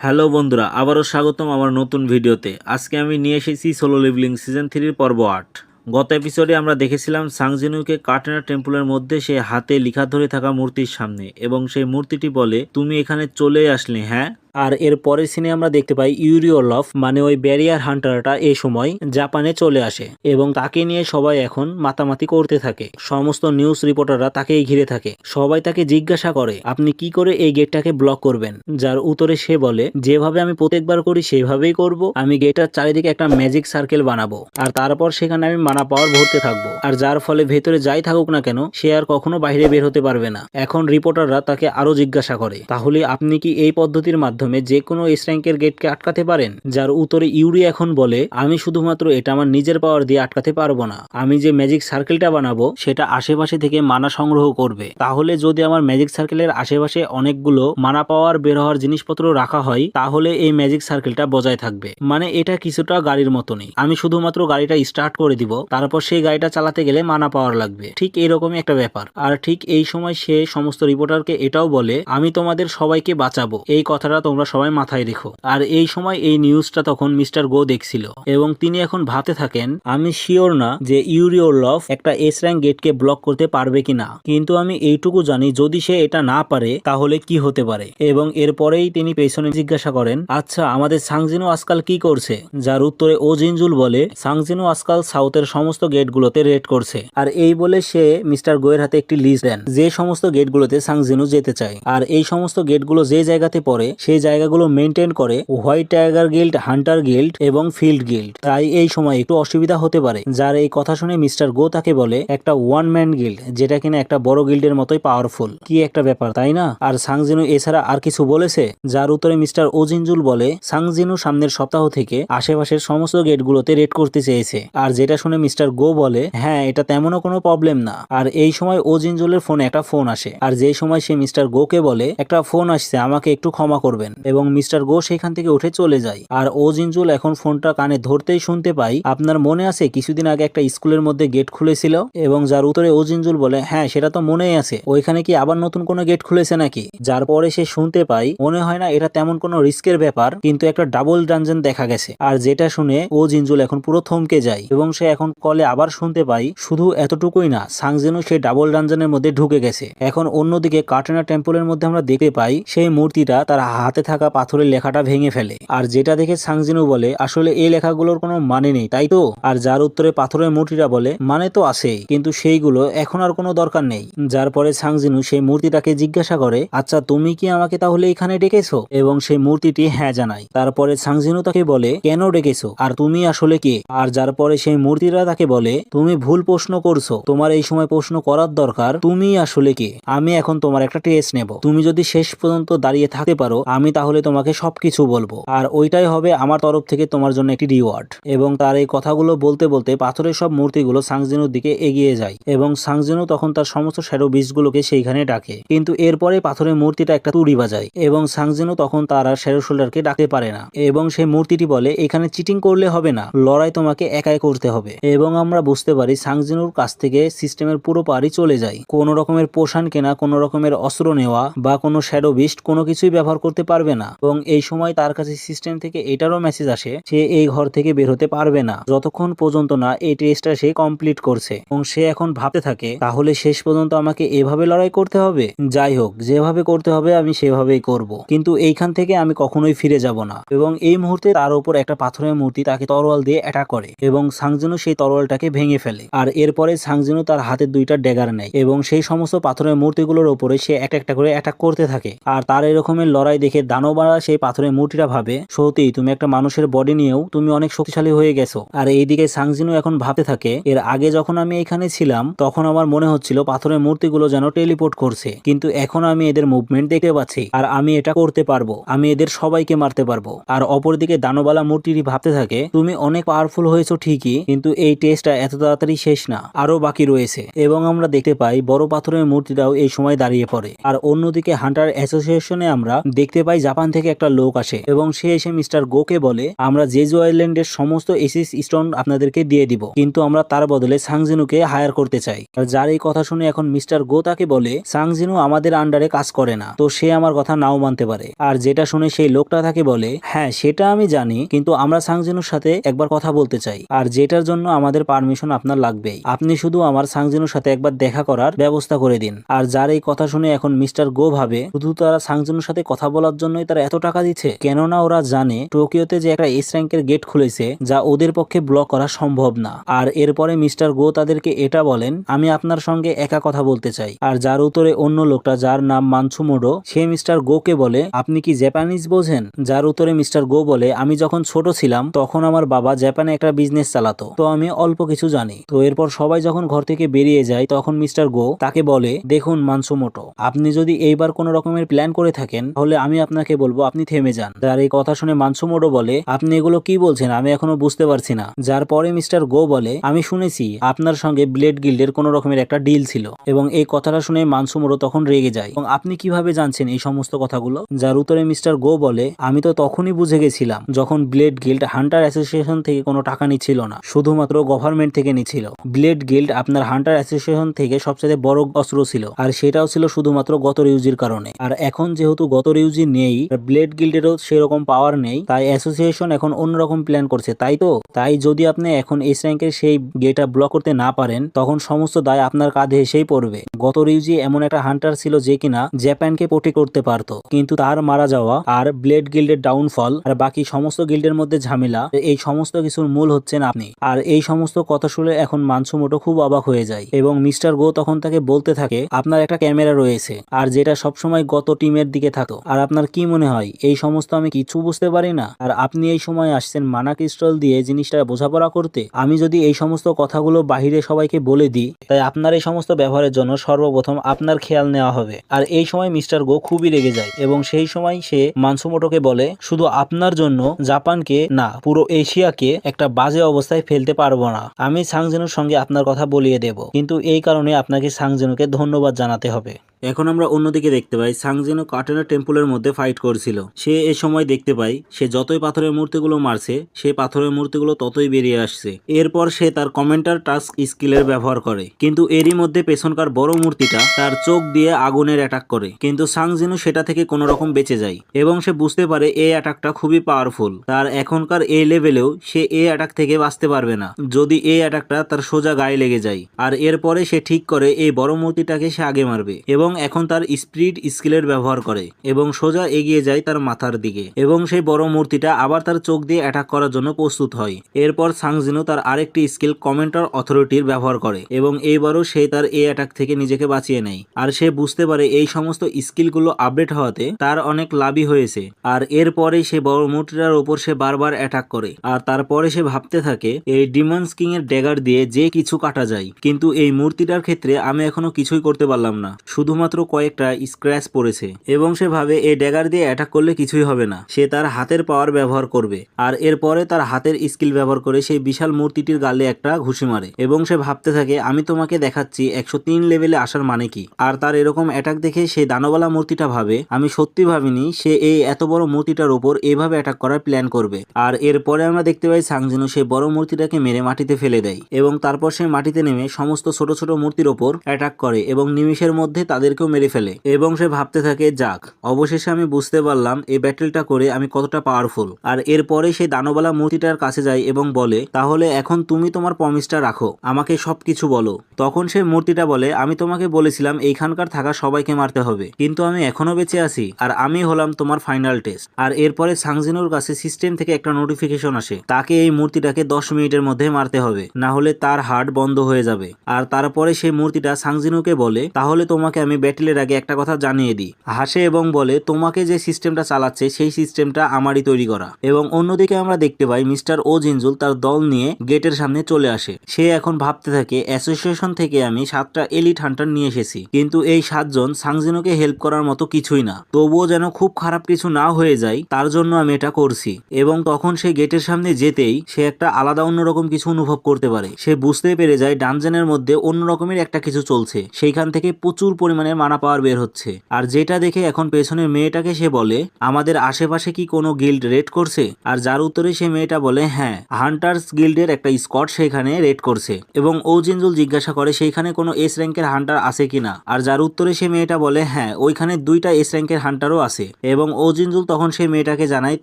Hello বন্ধুরা, আবারও স্বাগতম আমার নতুন ভিডিওতে। আজকে আমি নিয়ে এসেছি সোলো লিভলিং সিজন থ্রির পর্ব আট। গত এপিসোডে আমরা দেখেছিলাম সাংজিনুকে কাটেনা টেম্পলের মধ্যে সে হাতে লিখা ধরে থাকা মূর্তির সামনে এবং সেই মূর্তিটি বলে, তুমি এখানে চলে আসলে হ্যাঁ? আর এর পরের সিনে আমরা দেখতে পাই ইউরিওলফ মানে ওই ব্যারিয়ার হান্টারটা এই সময় জাপানে চলে আসে এবং তাকে নিয়ে সবাই এখন মাতামাতি করতে থাকে। সমস্ত নিউজ রিপোর্টাররা তাকেই ঘিরে থাকে। সবাই তাকে জিজ্ঞাসা করে, আপনি কি করে এই গেটটাকে ব্লক করবেন? যার উত্তরে সে বলে, যেভাবে আমি প্রত্যেকবার করি, সেভাবেই করব। আমি গেটটার চারিদিকে একটা ম্যাজিক সার্কেল বানাবো। আর তারপর সেখানে আমি মানা পাওয়ার ভরতে থাকব। আর যার ফলে ভেতরে যাই থাকুক না কেন, সে আর কখনো বাইরে বের হতে পারবে না। এখন রিপোর্টাররা তাকে আরও জিজ্ঞাসা করে, তাহলে আপনি কি এই পদ্ধতির মাধ্যমে যে কোনো এস র্যাঙ্কের গেটকে আটকাতে পারেন, যার উত্তরে ইউরি এখন বলে, আমি শুধুমাত্র এটা আমার নিজের পাওয়ার দিয়ে আটকাতে পারব না। আমি যে ম্যাজিক সার্কেলটা বানাবো, সেটা আশেপাশে থেকে মানা সংগ্রহ করবে। তাহলে যদি আমার ম্যাজিক সার্কেলের আশেপাশে অনেকগুলো মানা পাওয়ার বের হওয়ার জিনিসপত্র রাখা হয়, তাহলে এই ম্যাজিক সার্কেলটা বজায় থাকবে। মানে এটা কিছুটা গাড়ির মতনই। আমি শুধুমাত্র গাড়িটা স্টার্ট করে দিব, তারপর সেই গাড়িটা চালাতে গেলে মানা পাওয়ার লাগবে। ঠিক এরকমই একটা ব্যাপার। আর ঠিক এই সময় সে সমস্ত রিপোর্টারকে এটাও বলে, আমি তোমাদের সবাইকে বাঁচাবো। এই কথাটা তোমরা সবাই মাথায় রেখো। আর এই সময় এই নিউজটা তখন মিস্টার গো দেখছিল। এবং তিনি এখন ভাতে থাকেন। আমি শিওর না যে ইউরিওলফ একটা এস র্যাঙ্ক গেটকে ব্লক করতে পারবে কিনা। কিন্তু আমি এইটুকু জানি, যদি সে এটা না পারে, তাহলে কি হতে পারে? এবং এরপরেই তিনি পেছনে জিজ্ঞাসা করেন আচ্ছা আমাদের সাংজিনু আজকাল কি করছে? যার উত্তরে ও জিনজুল বলে, সাংজিনু আজকাল সাউথের সমস্ত গেটগুলোতে রেড করছে। আর এই বলে সে মিস্টার গোয়ের হাতে একটি লিস্ট দেন, যে সমস্ত গেটগুলোতে সাংজিনু যেতে চায়। আর এই সমস্ত গেটগুলো যে জায়গাতে পড়ে, সেই জায়গাগুলো মেনটেন করে white tiger guild hunter guild এবং ফিল্ড গিল্ড তাই এই সময় একটু অসুবিধা হতে পারে। যার এই কথা শুনে মিস্টার গো তাকে বলে, একটা ওয়ান ম্যান গিল্ড যেটা কিনা একটা বড় গিল্ডের মতোই পাওয়ারফুল কি একটা ব্যাপার, তাই না? আর সাংজিনু এছাড়া আর কিছু বলেছে? যার উত্তরে মিস্টার ওজিনজুল বলে সাংজিনু সামনের সপ্তাহ থেকে আশেপাশের সমস্ত গেটগুলোতে রেড করতে চেয়েছে। আর যেটা শুনে মিস্টার গো বলে হ্যাঁ এটা তেমনও কোনো প্রবলেম না। আর এই সময় ওজিনজুলের ফোনে একটা ফোন আসে। আর যেই সময় সে মিস্টার গোকে বলে, একটা ফোন আসছে, আমাকে একটু ক্ষমা করবেন। এবং মিস্টার গো সেখান থেকে উঠে চলে যায়। আর ও জিনজুল এখন ফোনটা কানে ধরতেই শুনতে পাই, আপনার মনে আছে কিছুদিন আগে একটা স্কুলের মধ্যে গেট খুলেছিল? এবং যার উত্তরে ও জিনজুল বলে হ্যাঁ সেটা তো মনেই আছে। ওইখানে কি আবার নতুন কোনো গেট খুলেছে নাকি? যার পরে সে শুনতে পাই, মনে হয় না এটা তেমন কোনো রিস্কের ব্যাপার, কিন্তু একটা ডাবল ডানজন দেখা গেছে। আর যেটা শুনে ও জিনজুল এখন পুরো থমকে যায় এবং সে এখন কলে আবার শুনতে পাই, শুধু এতটুকুই না, সাংজেনও সে ডাবল ডানজনের মধ্যে ঢুকে গেছে। এখন অন্যদিকে কাটেনা টেম্পলের মধ্যে আমরা দেখতে পাই, সেই মূর্তিটা তার হাতে থাকা পাথরের লেখাটা ভেঙে ফেলে। আর যেটা দেখে সাংজিনু বলে, আসলে এই লেখাগুলোর কোনো মানে নেই, তাই তো? আর যার উত্তরে পাথরের মূর্তিটা বলে মানে তো আছেই। কিন্তু সেইগুলো এখন আর কোনো দরকার নেই। যার পরে সাংজিনু সেই মূর্তিটাকে জিজ্ঞাসা করে আচ্ছা তুমি কি আমাকে তাহলে এখানে ডেকেছো? এবং সেই মূর্তিটি হ্যাঁ জানায়। তারপরে সাংজিনু তাকে বলে, কেন ডেকেছো? আর তুমি আসলে কে? আর যার পরে সেই মূর্তিটা তাকে বলে, তুমি ভুল প্রশ্ন করছ। তোমার এই সময় প্রশ্ন করার দরকার তুমি আসলে কে? আমি এখন তোমার একটা টেস্ট নেব। তুমি যদি শেষ পর্যন্ত দাঁড়িয়ে থাকতে পারো, আমি তাহলে তোমাকে সবকিছু বলব। আর ওইটাই হবে আমার তরফ থেকে তোমার জন্য একটি রিওয়ার্ড এবং তার এই কথাগুলো বলতে বলতে পাথরের সব মূর্তিগুলো সাংজিনুর দিকে এগিয়ে যায় এবং সাংজিনু তখন তার সমস্ত শ্যাডো বীজগুলোকে সেইখানে ডাকে। কিন্তু এরপরে পাথরের মূর্তিটা একটা তুড়ি বাজায় এবং সাংজিনু তখন তার আর শ্যাডো শোল্ডারকে ডাকতে পারে না। এবং সেই মূর্তিটি বলে, এখানে চিটিং করলে হবে না, লড়াই তোমাকে একাই করতে হবে। এবং আমরা বুঝতে পারি সাংজিনুর কাছ থেকে সিস্টেমের পুরো পারি চলে যায়। কোনো রকমের পোষণ কেনা, কোনো রকমের অস্ত্র নেওয়া বা কোনো শ্যাডো বিস্ট কোনো কিছুই ব্যবহার করতে পারবে না। এবং এই সময় তার কাছে সিস্টেম থেকে এটারও মেসেজ আসে, সে এই ঘর থেকে বের হতে পারবে না। যতক্ষণ পর্যন্ত না এই টেস্টটা সে কমপ্লিট করছে এবং সে এখন ভাবতে থাকে, তাহলে শেষ পর্যন্ত আমাকে এভাবে লড়াই করতে হবে? যাই হোক, যেভাবে করতে হবে আমি সেভাবেই করব। কিন্তু এইখান থেকে আমি কখনোই ফিরে যাব না। এবং এই মুহূর্তে তার উপর একটা পাথরের মূর্তি তাকে তরোয়াল দিয়ে অ্যাটাক করে এবং সাংজেনু সেই তরোয়ালটাকে ভেঙে ফেলে। আর এরপরে সাংজেনু তার হাতে দুইটা ড্যাগার নেয় এবং সেই সমস্ত পাথরের মূর্তিগুলোর উপরে সে একটা একটা করে অ্যাটাক করতে থাকে। আর তার এরকমের লড়াই দেখে দানবারা সেই পাথরের মূর্তিটা ভাবে, সত্যি তুমি একটা মানুষের বডি নিয়েও তুমি অনেক শক্তিশালী হয়ে গেছো। আর এইদিকে সাংজিনু এখন ভাবতে থাকে, এর আগে যখন আমি এখানে ছিলাম, তখন আমার মনে হচ্ছিল পাথরের মূর্তিগুলো যেন টেলিপোর্ট করছে। কিন্তু এখন আমি এদের মুভমেন্ট দেখতে পাচ্ছি, আর আমি এটা করতে পারব। আমি এদের সবাইকে মারতে পারব। আর অপরদিকে দানবালা মূর্তিটি ভাবতে থাকে, তুমি অনেক পাওয়ারফুল হয়েছো ঠিকই, কিন্তু এই টেস্টটা এত তাড়াতাড়ি শেষ না আরও বাকি রয়েছে। এবং আমরা দেখতে পাই বড় পাথরের মূর্তিটাও এই সময় দাঁড়িয়ে পড়ে। আর অন্যদিকে হান্টার অ্যাসোসিয়েশনে আমরা দেখতে পাই পাই জাপান থেকে একটা লোক আসে এবং সে এসে মিস্টার গোকে বলে, আমরা জেজু আইল্যান্ডের সমস্ত এসিস স্টোন আপনাদেরকে দিয়ে দিব, কিন্তু আমরা তার বদলে সাংজিনুকে হায়ার করতে চাই। আর যার এই কথা শুনে এখন মিস্টার গো তাকে বলে, সাংজিনু আমাদের আন্ডারে কাজ করে না, তো সে আমার কথা নাও মানতে পারে। আর যেটা শুনে সেই লোকটা তাকে বলে হ্যাঁ সেটা আমি জানি, কিন্তু আমরা সাংজিনুর সাথে একবার কথা বলতে চাই, আর যেটার জন্য আমাদের পারমিশন আপনার লাগবেই। আপনি শুধু আমার সাংজিনুর সাথে একবার দেখা করার ব্যবস্থা করে দিন। আর যার এই কথা শুনে এখন মিস্টার গো ভাবে, শুধু তারা সাংজিনুর সাথে কথা বলার জন্যই তারা এত টাকা দিচ্ছে। কেননা ওরা জানে টোকিওতে যে একটা এস র্যাঙ্কের গেট খুলেছে, যা ওদের পক্ষে ব্লক করা সম্ভব না। আর এরপরে মিস্টার গো তাদেরকে এটা বলেন, আমি আপনার সঙ্গে একা কথা বলতে চাই। আর যার উত্তরে অন্য লোকটা, যার নাম মানসুমোডো সে মিস্টার গোকে বলে, আপনি কি জাপানিজ বোঝেন? যার উত্তরে মিস্টার গো বলে, আমি যখন ছোট ছিলাম, তখন আমার বাবা জাপানে একটা বিজনেস চালাতো। তো আমি অল্প কিছু জানি। তো এরপর সবাই যখন ঘর থেকে বেরিয়ে যায়, তখন মিস্টার গো তাকে বলে, দেখুন মানসুমোটো আপনি যদি এইবার কোনো রকমের প্ল্যান করে থাকেন, তাহলে আমি আপনাকে বলব, আপনি থেমে যান। যার এই কথা শুনে মানসুমোটো বলে, আপনি এগুলো কি বলছেন? আমি এখনও বুঝতে পারছি না। যার পরে মিস্টার গো বলে, আমি শুনেছি, আপনার সঙ্গে ব্লেড গিল্ডের কোনো রকমের একটা ডিল ছিল। এবং এই কথাটা শুনে মানসুমোটো তখন রেগে যায়। এবং আপনি কীভাবে জানছেন এই সমস্ত কথাগুলো? যার উত্তরে মিস্টার গো বলে, আমি তো তখনই বুঝে গেছিলাম, যখন ব্লেড গিল্ড হান্টার অ্যাসোসিয়েশন থেকে কোনো টাকা নিচ্ছিল না, শুধুমাত্র গভর্নমেন্ট থেকে নিচ্ছিল। ব্লেড গিল্ড আপনার হান্টার অ্যাসোসিয়েশন থেকে সবচেয়ে বড় অস্ত্র ছিল, আর সেটাও ছিল শুধুমাত্র গত রিউজির কারণে। আর এখন যেহেতু গত রিউজি নেই। ব্লেড গিল্ডেরও সেরকম পাওয়ার নেই। তাই অ্যাসোসিয়েশন এখন অন্যরকম প্ল্যান করছে, তাই তো? তাই যদি আপনি এখন এস র্যাঙ্কের সেই গেটটা ব্লক করতে না পারেন, তখন সমস্ত দায় আপনার কাঁধে এসেই পড়বে। গত রিউজি এমন একটা হান্টার ছিল যে কিনা জাপানকে প্রোটেক্ট করতে পারতো, কিন্তু তার মারা যাওয়া আর ব্লেড গিল্ডের ডাউনফল আর বাকি সমস্ত গিল্ডের মধ্যে ঝামেলা, এই সমস্ত কিছুর মূল হচ্ছেন আপনি। আর এই সমস্ত কথা শুনে এখন মানসুমোটো খুব অবাক হয়ে যায় এবং মিস্টার গো তখন তাকে বলতে থাকে, আপনার একটা ক্যামেরা রয়েছে, আর যেটা সবসময় গত টিমের দিকে থাকতো, আর আপনার কি মনে হয়? এই সমস্ত আমি কিছু বুঝতে পারি না। আর আপনি এই সময় আসছেন মানা ক্রিস্টল দিয়ে জিনিসটা বোঝাপড়া করতে। আমি যদি এই সমস্ত কথাগুলো বাহিরে সবাইকে বলে দিই, তাই আপনার এই সমস্ত ব্যবহারের জন্য সর্বপ্রথম আপনার খেয়াল নেওয়া হবে। আর এই সময় মিস্টার গো খুবই রেগে যায় এবং সেই সময় সে মানসুমোটোকে বলে, শুধু আপনার জন্য জাপানকে না, পুরো এশিয়াকে একটা বাজে অবস্থায় ফেলতে পারব না। আমি সাংজেনুর সঙ্গে আপনার কথা বলিয়ে দেব। কিন্তু এই কারণে আপনাকে সাংজেনুকে ধন্যবাদ জানাতে হবে। এখন আমরা অন্যদিকে দেখতে পাই। সাংজেনো কাটেনা টেম্পলের মধ্যে ফাইট করছিল। সে এ সময় দেখতে পাই সে যতই পাথরের মূর্তিগুলো মারছে, সে পাথরের মূর্তিগুলো ততই বেরিয়ে আসছে। এরপর সে তার কমেন্টার টাস্ক স্কিলের ব্যবহার করে। কিন্তু এরই মধ্যে পেছনকার বড় মূর্তিটা তার চোখ দিয়ে আগুনের অ্যাটাক করে। কিন্তু সাংজিনু সেটা থেকে কোনো রকম বেঁচে যায় এবং সে বুঝতে পারে এই অ্যাটাকটা খুবই পাওয়ারফুল তার এখনকার এই লেভেলেও সে এই অ্যাটাক থেকে বাঁচতে পারবে না। যদি এই অ্যাটাকটা তার সোজা গায়ে লেগে যায়, আর এরপরে সে ঠিক করে এই বড় মূর্তিটাকে সে আগে মারবে এবং এখন তার স্পিড স্কিলের ব্যবহার করে এবং সোজা এগিয়ে যায় তার মাথার দিকে এবং সেই বড় মূর্তিটা আবার তার চোখ দিয়ে অ্যাটাক করার জন্য প্রস্তুত হয়। এরপর সাংজিনো তার আরেকটি স্কিল কমেন্টার অথরিটির ব্যবহার করে এবং এইবারও সে তার এই অ্যাটাক থেকে নিজেকে বাঁচিয়ে নেয়। আর সে বুঝতে পারে এই সমস্ত স্কিলগুলো আপডেট হওয়াতে তার অনেক লাভই হয়েছে। আর এরপরে সে বড় মূর্তিটার উপর সে বারবার অ্যাটাক করে। আর তারপরে সে ভাবতে থাকে, এই ডিমন্স কিং এর ড্যাগার দিয়ে যে কিছু কাটা যায়। কিন্তু এই মূর্তিটার ক্ষেত্রে আমি এখনও কিছুই করতে পারলাম না। শুধুমাত্র কয়েকটা স্ক্র্যাচ পড়েছে। এবং সে ভাবে এই ড্যাগার দিয়ে অ্যাটাক করলে কিছুই হবে না। সে তার হাতের পাওয়ার ব্যবহার করবে। আর এরপরে তার হাতের স্কিল ব্যবহার করে সেই বিশাল মূর্তিটির গালে একটা ঘুষি মারে। এবং সে ভাবতে থাকে, আমি তোমাকে দেখাচ্ছি, একশো তিন লেভেলে আসার মানে কি? আর তার এরকম অ্যাটাক দেখে সেই দানবালা মূর্তিটা ভাবে, আমি সত্যি ভাবিনি, সে এই এত বড় মূর্তিটার উপর এভাবে অ্যাটাক করার প্ল্যান করবে। আর এরপরে আমরা দেখতে পাই সাংজিনু সেই বড় মূর্তিটাকে মেরে মাটিতে ফেলে দেয়। এবং তারপর সে মাটিতে নেমে সমস্ত ছোট ছোট মূর্তির ওপর অ্যাটাক করে এবং নিমিষের মধ্যে তাদেরকেও মেরে ফেলে। এবং সে ভাবতে থাকে, যাক, অবশেষে আমি বুঝতে পারলাম এই ব্যাটেলটা করে আমি কতটা পাওয়ারফুল আর এরপরে সেই দানবালা মূর্তিটার কাছে যায় এবং বলে, তাহলে এখন তুমি তোমার প্রমিসটা রাখো, আমাকে সবকিছু বলো। তখন সেই মূর্তিটা বলে, আমি তোমাকে বলেছিলাম এইখানকার থাকা সবাইকে মারতে হবে, কিন্তু আমি এখনও বেঁচে আছি আর আমি হলাম তোমার ফাইনাল টেস্ট আর এরপরে সাংজিনুর কাছে সিস্টেম থেকে একটা নোটিফিকেশন আসে, তাকে এই মূর্তিটাকে দশ মিনিটের মধ্যে মারতে হবে না হলে তার হার্ট বন্ধ হয়ে যাবে। আর তারপরে সেই মূর্তিটা সাংজিনুকে বলে, তাহলে তোমাকে আমি ব্যাটেলের আগে একটা কথা জানিয়ে দিই। হাসে এবং বলে, তোমাকে যে সিস্টেমটা চালাচ্ছে, সেই সিস্টেমটা আমারই তৈরি করা। এবং অন্যদিকে আমরা দেখতে পাই, মিস্টার ও জিনজুল তার দল নিয়ে গেটের সামনে চলে আসে। সে এখন ভাবতে থাকে, অ্যাসোসিয়েশন থেকে আমি সাতটা এলিট হান্টার নিয়ে এসেছি। কিন্তু এই সাতজন সাংজিনোকে হেল্প করার মতো কিছুই না। তবুও যেন খুব খারাপ কিছু না হয়ে যায়, তার জন্য আমি এটা করছি। এবং তখন সে গেটের সামনে যেতেই সে একটা আলাদা অন্যরকম কিছু অনুভব করতে পারে। সে বুঝতে পেরে যায়, ডানজেনের মধ্যে অন্য রকমের একটা কিছু চলছে। সেইখান থেকে প্রচুর পরিমাণে মানা পাওয়ার বের হচ্ছে। আর যেটা দেখে এখন পেছনের মেয়েটা মেয়েটাকে সে বলে, আমাদের আশেপাশে কি কোনো গিল্ড রেড করছে? আর যার উত্তরে সে মেয়েটা বলে হ্যাঁ হান্টার্স গিল্ডের একটা স্কট সেখানে রেড করছে এবং ওজিনজুল জিজ্ঞাসা করে, সেইখানে কোনো এস র্যাঙ্কের হান্টার আছে কিনা? আর যার উত্তরে সে মেয়েটা বলে হ্যাঁ ওইখানে দুইটা এস র্যাঙ্কের হান্টারও আছে। এবং ওজিনজুল তখন সে মেয়েটাকে জানায়,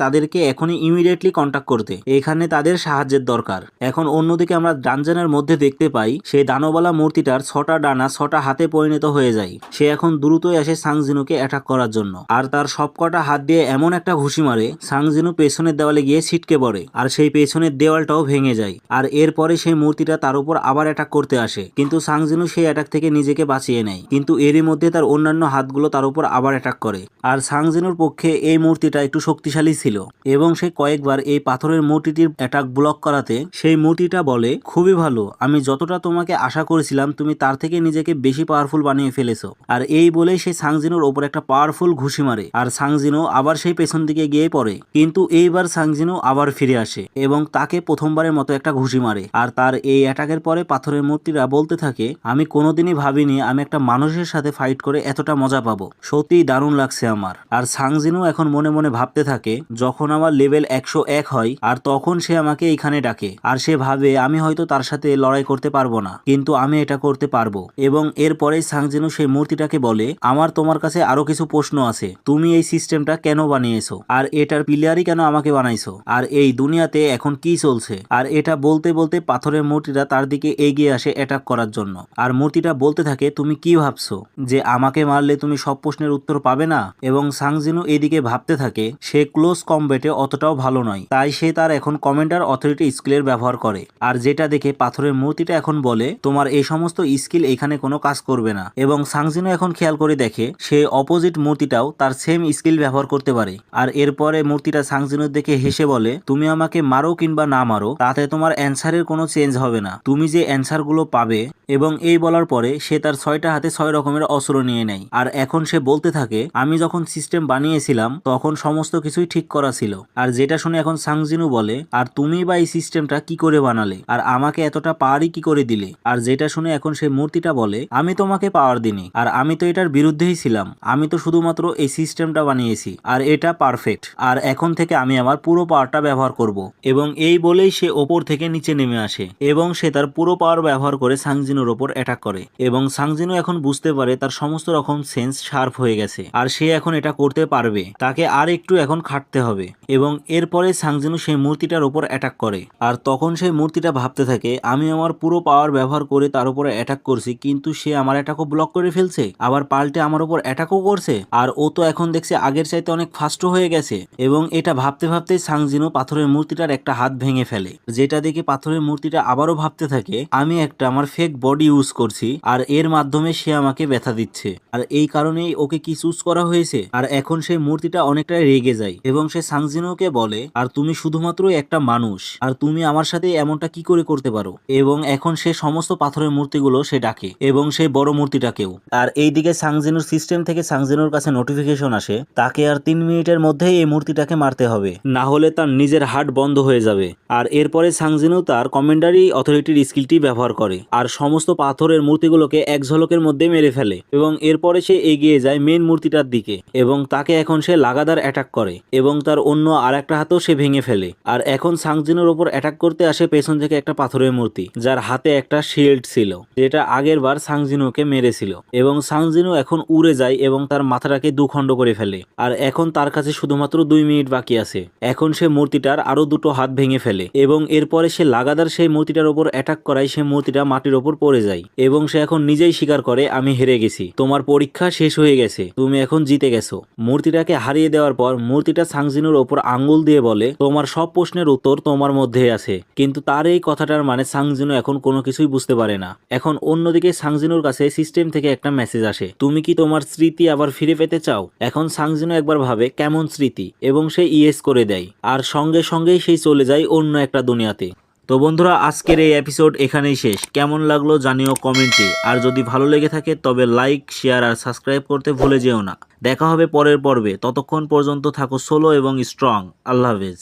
তাদেরকে এখনই ইমিডিয়েটলি কন্ট্যাক্ট করতে। এখানে তাদের সাহায্যের দরকার। এখন অন্যদিকে আমরা ডানজানের মধ্যে দেখতে পাই, সেই দানবালা মূর্তিটার ছটা ডানা ছটা হাতে পরিণত হয়ে যায়। সে এখন দ্রুতই আসে সাংজিনুকে অ্যাটাক করার জন্য। আর তার সবকটা হাত দিয়ে এমন একটা ঘুষি মারে, সাংজিনু পেছনের দেওয়ালে গিয়ে ছিটকে পড়ে আর সেই পেছনের দেওয়ালটাও ভেঙে যায়। আর এরপরে সেই মূর্তিটা তার উপর আবার অ্যাটাক করতে আসে। কিন্তু সাংজিনু সেই অ্যাটাক থেকে নিজেকে বাঁচিয়ে নেয়। কিন্তু এরই মধ্যে তার অন্যান্য হাতগুলো তার উপর আবার অ্যাটাক করে। আর সাংজিনুর পক্ষে এই মূর্তিটা একটু শক্তিশালী ছিল এবং সে কয়েকবার এই পাথরের মূর্তিটির অ্যাটাক ব্লক করাতে সেই মূর্তিটা বলে, খুবই ভালো, আমি যতটা তোমাকে আশা করেছিলাম তুমি তার থেকে নিজেকে বেশি পাওয়ারফুল বানিয়ে ফেলেছো। আর এই বলেই সে সাংজিনুর ওপর একটা পাওয়ারফুল ঘুষি মারে। আর সাংজিনু আবার সেই পেছন দিকে গিয়ে পড়ে। কিন্তু এইবার সাংজিনু আবার ফিরে আসে এবং তাকে প্রথমবারের মতো একটা ঘুষি মারে। আর তার এই অ্যাটাকের পরে পাথরের মূর্তিরা বলতে থাকে, আমি কোনোদিনই ভাবিনি আমি একটা মানুষের সাথে ফাইট করে এতটা মজা পাবো। সত্যিই দারুণ লাগছে আমার। আর সাংজিনু এখন মনে মনে ভাবতে থাকে, যখন আমার লেভেল একশো এক হয়, আর তখন সে আমাকে এইখানে ডাকে। আর সে ভাবে, আমি হয়তো তার সাথে লড়াই করতে পারব না, কিন্তু আমি এটা করতে পারব। এবং এরপরে সাংজিনু সেই মূর্তিটাকে বলে, আমার তোমার কাছে আরও কিছু প্রশ্ন আছে। তুমি এই সিস্টেমটা কেন বানিয়েছো? আর এটার প্লেয়ারই কেন আমাকে বানাইছো? আর এই দুনিয়াতে এখন কি চলছে? আর এটা বলতে বলতে পাথরের মূর্তিটা তার দিকে এগিয়ে আসে অ্যাটাক করার জন্য। আর মূর্তিটা বলতে থাকে, তুমি কি ভাবছ? যে আমাকে মারলে তুমি সব প্রশ্নের উত্তর পাবে না? এবং সাংজিনু এদিকে ভাবতে থাকে, সে ক্লোজ কমব্যাটে অতটাও ভালো নয়। তাই সে তার এখন কমান্ডার অথরিটি স্কিলের ব্যবহার করে। আর যেটা দেখে পাথরের মূর্তিটা এখন বলে, তোমার এই সমস্ত স্কিল এখানে কোনো কাজ করবে না। এবং সাংজিনু এখন খেয়াল করে দেখে, সে অপোজিট মূর্তিটাও তার সেম স্কিল ব্যবহার করতে পারে। আর এরপরে মূর্তিটা সাংজিনুর দেখে হেসে বলে, তুমি আমাকে মারো কিংবা না মারো, তাতে তোমার অ্যান্সারের কোনো চেঞ্জ হবে না। তুমি যে অ্যান্সারগুলো পাবে এবং এই বলার পরে সে তার ছয়টা হাতে ছয় রকমের অস্ত্র নিয়ে নেয়। আর এখন সে বলতে থাকে, আমি যখন সিস্টেম বানিয়েছিলাম, তখন সমস্ত কিছুই ঠিক করা ছিল। আর যেটা শুনে এখন সাংজিনু বলে, আর তুমি বা এই সিস্টেমটা কি করে বানালে? আর আমাকে এতটা পাওয়ারই কি করে দিলে? আর যেটা শুনে এখন সে মূর্তিটা বলে, আমি তোমাকে পাওয়ার দিনি আর আমি তো এটার বিরুদ্ধেই ছিলাম। আমি তো শুধুমাত্র এই সিস্টেমটা বানিয়েছি, আর এটা পারফেক্ট আর এখন থেকে আমি আমার পুরো পাওয়ারটা ব্যবহার করব। এবং এই বলেই সে ওপর থেকে নিচে নেমে আসে, এবং সে তার পুরো পাওয়ার ব্যবহার করে সাংজিনুর ওপর অ্যাটাক করে। এবং সাংজিনু এখন বুঝতে পারে তার সমস্ত রকম সেন্স শার্প হয়ে গেছে, আর সে এখন এটা করতে পারবে। তাকে আর একটু এখন খাটতে হবে। এবং এরপরে সাংজিনু সেই মূর্তিটার ওপর অ্যাটাক করে। আর তখন সেই মূর্তিটা ভাবতে থাকে, আমি আমার পুরো পাওয়ার ব্যবহার করে তার উপরে অ্যাটাক করছি, কিন্তু সে আমার অ্যাটাকও ব্লক করে ফেলছে, আবার পাল্টে আমার উপর অ্যাটাকও করছে, আর ও তো এখন দেখছে আগের চাইতে অনেক ফাস্টও হয়ে গেছে এবং এটা ভাবতে ভাবতে সাংজিনো পাথরের মূর্তিটার একটা হাত ভেঙে ফেলে। যেটা দেখে পাথরের মূর্তিটা আবারও ভাবতে থাকে, আমি একটা আমার ফেক বডি ইউজ করছি আর এর মাধ্যমে সে আমাকে ব্যথা দিচ্ছে। আর এই কারণেই ওকে কি চুজ করা হয়েছে। আর এখন সেই মূর্তিটা অনেকটাই রেগে যায় এবং সে সাংজিনুকে বলে, আর তুমি শুধুমাত্র একটা মানুষ, আর তুমি আমার সাথে এমনটা কি করে করতে পারো? এবং এখন সে সমস্ত পাথরের মূর্তিগুলো সে ডাকে এবং সেই বড় মূর্তিটাকেও। আর এইদিকে সাংজিনুর সিস্টেম থেকে সাংজিনুর কাছে নোটিফিকেশন আসে, তাকে আর তিন মিনিটের মধ্যেই এই মূর্তিটাকে মারতে হবে। না হলে তার নিজের হাট বন্ধ হয়ে যাবে। আর এরপরে সাংজিনু তার কমেন্ডারি অথরিটির স্কিলটি ব্যবহার করে। আর সমস্ত পাথরের মূর্তিগুলোকে এক ঝলকের মধ্যে মেরে ফেলে। এবং এরপরে সে এগিয়ে যায় মেন মূর্তিটার দিকে। এবং তাকে এখন সে লাগাতার অ্যাটাক করে। এবং তার অন্য আর একটা হাতও সে ভেঙে ফেলে। আর এখন সাংজিনুর ওপর অ্যাটাক করতে আসে পেছন থেকে একটা পাথরের মূর্তি, যার হাতে একটা শিল্ড ছিল, যেটা আগের বার সাংজিনুকে মেরেছিল। এবং সাংজিনু এখন উড়ে যায় এবং তার মাথাটাকে দুখণ্ড করে ফেলে। আর এখন তার কাছে শুধুমাত্র দুই মিনিট বাকি আছে। এখন সে মূর্তিটার আরও দুটো হাত ভেঙে ফেলে এবং এরপরে সে লাগাতার সেই মূর্তিটার ওপর অ্যাটাক করায় সেই মূর্তিটা মাটির ওপর পড়ে যায় এবং সে এখন নিজেই স্বীকার করে, আমি হেরে গেছি। তোমার পরীক্ষা শেষ হয়ে গেছে। তুমি এখন জিতে গেছো। মূর্তিটাকে হারিয়ে দেওয়ার পর মূর্তিটা সাংজিনুর ওপর আঙ্গুল দিয়ে বলে, তোমার সব প্রশ্নের উত্তর তোমার মধ্যে আছে। কিন্তু তার এই কথাটার মানে সাংজিনু এখন কোনো কিছুই বুঝতে পারে না। এখন অন্যদিকে সাংজিনুর কাছে সিস্টেম থেকে একটা মেসেজ আসে, তুমি কি তোমার স্মৃতি আবার ফিরে পেতে চাও? এখন সাংজিনো একবার ভাবে কেমন স্মৃতি এবং সে ইয়েস করে দেয়, আর সঙ্গে সঙ্গেই সেই চলে যায় অন্য একটা দুনিয়াতে। তো বন্ধুরা, আজকের এই এপিসোড এখানেই শেষ। কেমন লাগল জানিও কমেন্টে, আর যদি ভালো লেগে থাকে তবে লাইক শেয়ার আর সাবস্ক্রাইব করতে ভুলে যেও না। দেখা হবে পরের পর্বে। ততক্ষণ পর্যন্ত থাকো সোলো এবং স্ট্রং আল্লাহ হাফেজ।